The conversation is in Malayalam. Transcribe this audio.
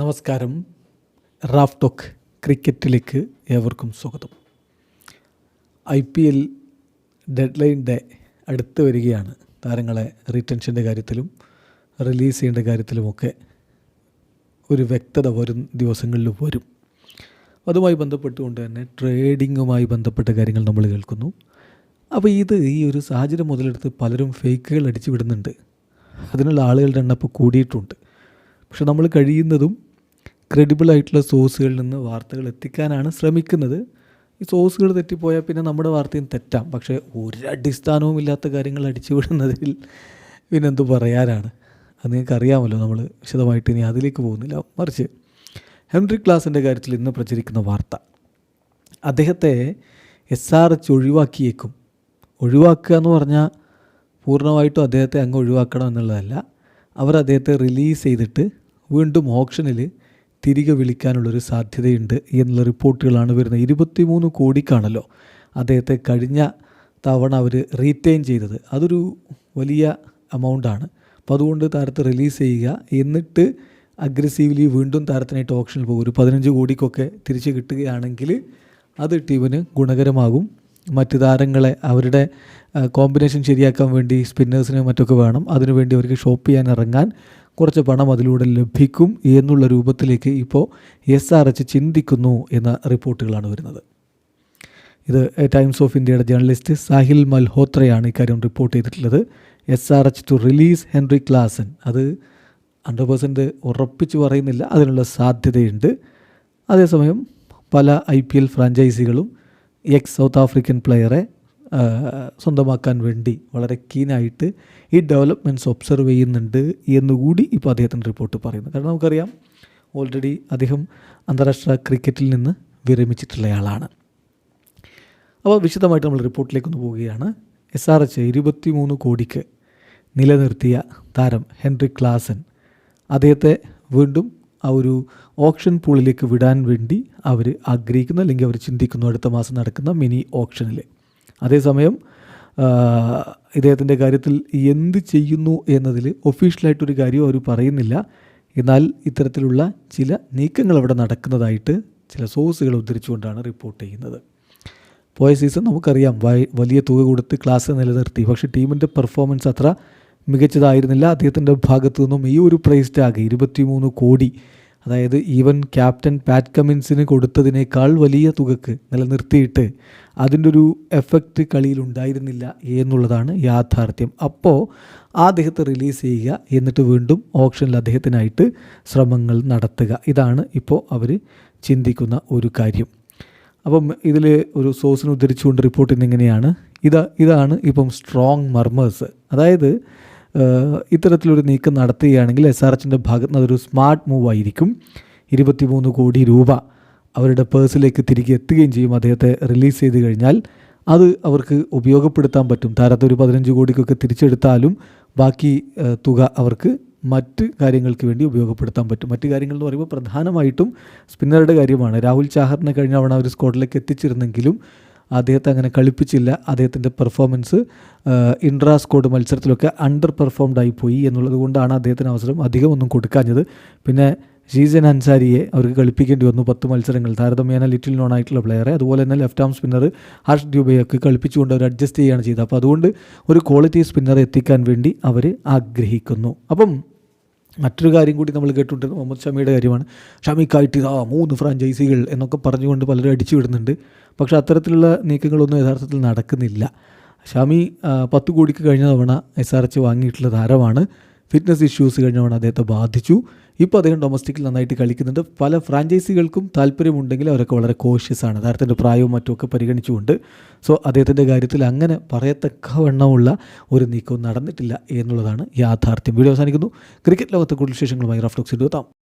നമസ്കാരം. റാഫ് ടോക്ക് ക്രിക്കറ്റിലേക്ക് ഏവർക്കും സ്വാഗതം. I P L deadline day അടുത്ത് വരികയാണ്. താരങ്ങളെ റീടെൻഷന്റെ കാര്യത്തിലും റിലീസ് ചെയ്യേണ്ട കാര്യത്തിലുമൊക്കെ ഒരു വ്യക്തത വരും ദിവസങ്ങളിൽ വരും. അതുമായി ബന്ധപ്പെട്ടുകൊണ്ട് തന്നെ ട്രേഡിങ്ങുമായി ബന്ധപ്പെട്ട കാര്യങ്ങൾ നമ്മൾ കേൾക്കുന്നു. അപ്പോൾ ഇത് ഈ ഒരു സാഹചര്യം മുതലെടുത്ത് പലരും ഫേക്കുകൾ അടിച്ചു വിടുന്നുണ്ട് അതിനുള്ള ആളുകളുടെ എണ്ണം കൂടിയിട്ടുണ്ട്. പക്ഷെ നമ്മൾ കഴിയുന്നതും ക്രെഡിബിൾ ആയിട്ടുള്ള സോഴ്സുകളിൽ നിന്ന് വാർത്തകൾ എത്തിക്കാനാണ് ശ്രമിക്കുന്നത്. ഈ സോഴ്സുകൾ തെറ്റിപ്പോയാൽ പിന്നെ നമ്മുടെ വാർത്തയും തെറ്റാം. പക്ഷേ ഒരു അടിസ്ഥാനവും ഇല്ലാത്ത കാര്യങ്ങൾ അടിച്ചുവിടുന്നതിൽ പിന്നെന്ത് പറയാനാണ്? അത് നിങ്ങൾക്ക് അറിയാമല്ലോ നമ്മൾ വിശദമായിട്ട് ഇനി അതിലേക്ക് പോകുന്നില്ല. മറിച്ച് ഹെൻറി ക്ലാസിന്റെ കാര്യത്തിൽ ഇന്ന് പ്രചരിക്കുന്ന വാർത്ത. അദ്ദേഹത്തെ എസ് ആർ എച്ച് ഒഴിവാക്കിയേക്കും. ഒഴിവാക്കുക എന്ന് പറഞ്ഞാൽ പൂർണമായിട്ടും അദ്ദേഹത്തെ അങ്ങ് ഒഴിവാക്കണം എന്നുള്ളതല്ല. അവർ അദ്ദേഹത്തെ റിലീസ് ചെയ്തിട്ട് വീണ്ടും ഓപ്ഷനിൽ തിരികെ വിളിക്കാനുള്ളൊരു സാധ്യതയുണ്ട് എന്നുള്ള റിപ്പോർട്ടുകളാണ് വരുന്നത്. ഇരുപത്തിമൂന്ന് കോടിക്കാണല്ലോ അദ്ദേഹത്തെ കഴിഞ്ഞ തവണ അവർ റീറ്റെയിൻ ചെയ്തത്. അതൊരു വലിയ എമൗണ്ടാണ് അപ്പോൾ അതുകൊണ്ട് താരത്തെ റിലീസ് ചെയ്യുക. എന്നിട്ട് അഗ്രസീവ്ലി വീണ്ടും താരത്തിനായിട്ട് ഓപ്ഷനിൽ പോകും. ഒരു പതിനഞ്ച് കോടിക്കൊക്കെ തിരിച്ച് കിട്ടുകയാണെങ്കിൽ അത് ടീമിന് ഗുണകരമാകും. മറ്റ് താരങ്ങളെ അവരുടെ കോമ്പിനേഷൻ ശരിയാക്കാൻ വേണ്ടി സ്പിന്നേഴ്സിന് മറ്റൊക്കെ വേണം. അതിനുവേണ്ടി അവർക്ക് ഷോപ്പ് ചെയ്യാൻ ഇറങ്ങാൻ. കുറച്ച് പണം അതിലൂടെ ലഭിക്കും എന്നുള്ള രൂപത്തിലേക്ക് ഇപ്പോൾ എസ് ആർ എച്ച് ചിന്തിക്കുന്നു എന്ന റിപ്പോർട്ടുകളാണ് വരുന്നത്. ഇത് ടൈംസ് ഓഫ് ഇന്ത്യയുടെ ജേർണലിസ്റ്റ് സാഹിൽ മൽഹോത്രയാണ് ഇക്കാര്യം റിപ്പോർട്ട് ചെയ്തിട്ടുള്ളത്. S R H to release Henry Klaasen അത് ഹൺഡ്രഡ് പേഴ്സന്റ് ഉറപ്പിച്ച് പറയുന്നില്ല. അതിനുള്ള സാധ്യതയുണ്ട്. അതേസമയം പല ഐ പി എൽ ഫ്രാഞ്ചൈസികളും എക്സ് സൗത്ത് ആഫ്രിക്കൻ പ്ലെയറെ സ്വന്തമാക്കാൻ വേണ്ടി വളരെ കീനായിട്ട് ഈ ഡെവലപ്മെന്റ്സ് ഒബ്സർവ് ചെയ്യുന്നുണ്ട് എന്നുകൂടി ഇപ്പോൾ അദ്ദേഹത്തിന്റെ റിപ്പോർട്ട് പറയുന്നു. കാരണം നമുക്കറിയാം ഓൾറെഡി അദ്ദേഹം അന്താരാഷ്ട്ര ക്രിക്കറ്റിൽ നിന്ന് വിരമിച്ചിട്ടുള്ള ആളാണ് അപ്പോൾ വിശദമായിട്ട് നമ്മൾ റിപ്പോർട്ടിലേക്ക് ഒന്ന് പോവുകയാണ്. എസ് ആർ എച്ച് ഇരുപത്തി മൂന്ന് കോടിക്ക് നിലനിർത്തിയ താരം ഹെൻറി ക്ലാസൻ അദ്ദേഹത്തെ വീണ്ടും ആ ഒരു ഓപ്ഷൻ പൂളിലേക്ക് വിടാൻ വേണ്ടി അവർ ആഗ്രഹിക്കുന്നു അല്ലെങ്കിൽ അവർ ചിന്തിക്കുന്നു അടുത്ത മാസം നടക്കുന്ന മിനി ഓപ്ഷനിൽ അതേസമയം ഇദ്ദേഹത്തിന്റെ കാര്യത്തിൽ എന്ത് ചെയ്യുന്നു എന്നതിൽ ഒഫീഷ്യലായിട്ടൊരു കാര്യം അവർ പറയുന്നില്ല. എന്നാൽ ഇത്തരത്തിലുള്ള ചില നീക്കങ്ങൾ അവിടെ നടക്കുന്നതായിട്ട് ചില സോഴ്സുകൾ ഉദ്ധരിച്ചുകൊണ്ടാണ് റിപ്പോർട്ട് ചെയ്യുന്നത്. പോയ സീസൺ നമുക്കറിയാം വലിയ തുക കൊടുത്ത് ക്ലാസ് നിലനിർത്തി. പക്ഷേ ടീമിന്റെ പെർഫോമൻസ് അത്ര മികച്ചതായിരുന്നില്ല. അദ്ദേഹത്തിന്റെ ഭാഗത്തു നിന്നും ഈ ഒരു പ്രൈസ് ടാഗ് ഇരുപത്തിമൂന്ന് കോടി അതായത് ഈവൻ ക്യാപ്റ്റൻ പാറ്റ് കമിൻസിന് കൊടുത്തതിനേക്കാൾ വലിയ തുകക്ക് നിലനിർത്തിയിട്ട് അതിന്റെ ഒരു എഫക്റ്റ് കളിയിൽ ഉണ്ടായിരുന്നില്ല എന്നുള്ളതാണ് യാഥാർത്ഥ്യം. അപ്പോൾ ആ അദ്ദേഹത്തെ റിലീസ് ചെയ്യുക എന്നിട്ട് വീണ്ടും ഓപ്ഷനിൽ അദ്ദേഹത്തിനായിട്ട് ശ്രമങ്ങൾ നടത്തുക. ഇതാണ് ഇപ്പോൾ അവർ ചിന്തിക്കുന്ന ഒരു കാര്യം. അപ്പം ഇതിൽ ഒരു സോഴ്സിനെ ഉദ്ധരിച്ചുകൊണ്ട് റിപ്പോർട്ട് ചെയ്യുന്നിങ്ങനെയാണ് ഇത് ഇതാണ് ഇപ്പം സ്ട്രോങ് മർമേഴ്സ് അതായത് ഇത്തരത്തിലൊരു നീക്കം നടത്തുകയാണെങ്കിൽ എസ് ആർ എച്ചിന്റെ ഭാഗത്ത് നിന്ന് അതൊരു സ്മാർട്ട് മൂവ് ആയിരിക്കും. ഇരുപത്തിമൂന്ന് കോടി രൂപ. അവരുടെ പേഴ്സിലേക്ക് തിരികെ എത്തുകയും ചെയ്യും. അദ്ദേഹത്തെ റിലീസ് ചെയ്ത് കഴിഞ്ഞാൽ അത് അവർക്ക് ഉപയോഗപ്പെടുത്താൻ പറ്റും. താരത്തെ ഒരു പതിനഞ്ച് കോടിക്കൊക്കെ തിരിച്ചെടുത്താലും ബാക്കി തുക അവർക്ക് മറ്റ് കാര്യങ്ങൾക്ക് വേണ്ടി ഉപയോഗപ്പെടുത്താൻ പറ്റും. മറ്റ് കാര്യങ്ങൾ എന്ന് പറയുമ്പോൾ പ്രധാനമായിട്ടും സ്പിന്നറുടെ കാര്യമാണ്. രാഹുൽ ചാഹറിനെ കഴിഞ്ഞ തവണ അവർ സ്കോട്ടിലേക്ക് എത്തിച്ചിരുന്നെങ്കിലും അദ്ദേഹത്തെ അങ്ങനെ കളിപ്പിച്ചില്ല. അദ്ദേഹത്തിന്റെ പെർഫോമൻസ് ഇൻട്രാ സ്കോഡ് മത്സരത്തിലൊക്കെ അണ്ടർ പെർഫോംഡ് ആയിപ്പോയി എന്നുള്ളത് കൊണ്ടാണ് അദ്ദേഹത്തിന് അവസരം അധികമൊന്നും കൊടുക്കാഞ്ഞത്. പിന്നെ ഷീസൻ അൻസാരിയെ അവർക്ക് കളിപ്പിക്കേണ്ടി വന്നു. പത്ത് മത്സരങ്ങൾ. താരതമ്യേന ലിറ്റിൽ നോൺ ആയിട്ടുള്ള പ്ലെയറെ. അതുപോലെ തന്നെ ലെഫ്റ്റ് ആം സ്പിന്നർ ഹർഷ് ഡ്യൂബയൊക്കെ കളിപ്പിച്ചുകൊണ്ട് അവർ അഡ്ജസ്റ്റ് ചെയ്യുകയാണ് ചെയ്തത്. അപ്പോൾ അതുകൊണ്ട് ഒരു ക്വാളിറ്റി സ്പിന്നറെ എത്തിക്കാൻ വേണ്ടി അവർ ആഗ്രഹിക്കുന്നു. അപ്പം മറ്റൊരു കാര്യം കൂടി നമ്മൾ കേട്ടിട്ടുണ്ട്. മുഹമ്മദ് ഷമിയുടെ കാര്യമാണ്. ഷമിക്കായിട്ട് ആ മൂന്ന് ഫ്രാഞ്ചൈസികൾ എന്നൊക്കെ പറഞ്ഞുകൊണ്ട് പലരും അടിച്ചു വിടുന്നുണ്ട്. പക്ഷേ അത്തരത്തിലുള്ള നീക്കങ്ങളൊന്നും യഥാർത്ഥത്തിൽ നടക്കുന്നില്ല. ഷമി പത്ത് കോടിക്ക് കഴിഞ്ഞ തവണ എസ് ആർ എച്ച് വാങ്ങിയിട്ടുള്ള താരമാണ്. ഫിറ്റ്നസ് ഇഷ്യൂസ് കഴിഞ്ഞ തവണ അദ്ദേഹത്തെ ബാധിച്ചു. ഇപ്പോൾ അദ്ദേഹം ഡൊമസ്റ്റിക്കിൽ നന്നായിട്ട് കളിക്കുന്നുണ്ട്. പല ഫ്രാഞ്ചൈസികൾക്കും താല്പര്യമുണ്ടെങ്കിൽ അവരൊക്കെ വളരെ കോഷ്യസ് ആണ്. പ്രായവും മറ്റുമൊക്കെ പരിഗണിച്ചുകൊണ്ട്. സോ അദ്ദേഹത്തിന്റെ കാര്യത്തിൽ അങ്ങനെ പറയത്തക്കവണ്ണമുള്ള ഒരു നീക്കവും നടന്നിട്ടില്ല എന്നുള്ളതാണ് യാഥാർത്ഥ്യം. വീഡിയോ അവസാനിക്കുന്നു. ക്രിക്കറ്റ് ലോകത്തെ കൂടുതൽ വിശേഷങ്ങളുമായി റഫ്ലോക്സ് എത്താം